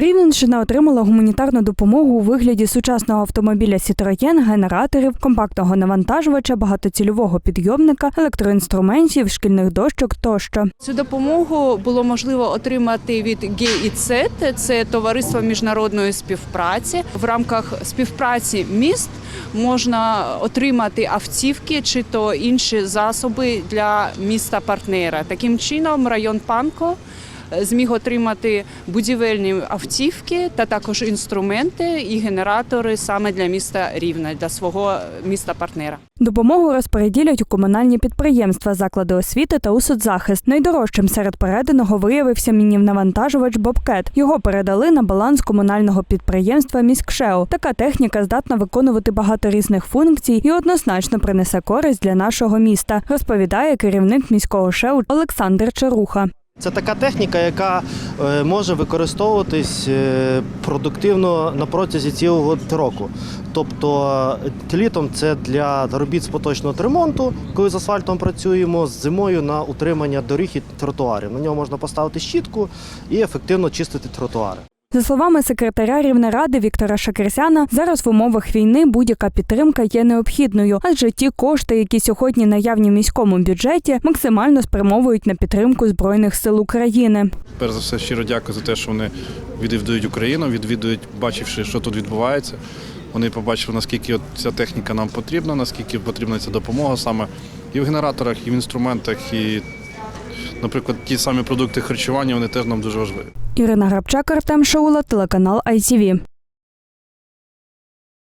Рівненщина отримала гуманітарну допомогу у вигляді сучасного автомобіля Сітроєн, генераторів, компактного навантажувача, багатоцільового підйомника, електроінструментів, шкільних дощок тощо. Цю допомогу було можливо отримати від ГІЦ, це товариство міжнародної співпраці. В рамках співпраці міст можна отримати автівки чи то інші засоби для міста партнера. Таким чином, район Панко зміг отримати будівельні автівки та також інструменти і генератори саме для міста Рівна, для свого міста партнера. Допомогу розподілять у комунальні підприємства, заклади освіти та у соцзахист. Найдорожчим серед переданого виявився мінівнавантажувач Бобкет. Його передали на баланс комунального підприємства Міськшео. Така техніка здатна виконувати багато різних функцій і однозначно принесе користь для нашого міста, розповідає керівник міського ШЕУ Олександр Чаруха. Це така техніка, яка е, може використовуватись е, продуктивно на протязі цілого року. Тобто е, літом це для робіт з поточного ремонту, коли з асфальтом працюємо, з зимою на утримання доріг і тротуарів. На нього можна поставити щітку і ефективно чистити тротуари. За словами секретаря Рівнеради Віктора Шакерсяна, зараз в умовах війни будь-яка підтримка є необхідною, адже ті кошти, які сьогодні наявні в міському бюджеті, максимально спрямовують на підтримку збройних сил України. Перш за все, щиро дякую за те, що вони відвідують Україну, відвідують, бачивши, що тут відбувається. Вони побачили, наскільки ця техніка нам потрібна, наскільки потрібна ця допомога саме і в генераторах, і в інструментах, і, наприклад, ті самі продукти харчування вони теж нам дуже важливі. Ірина Грабчак, Артем Шоула, телеканал ITV.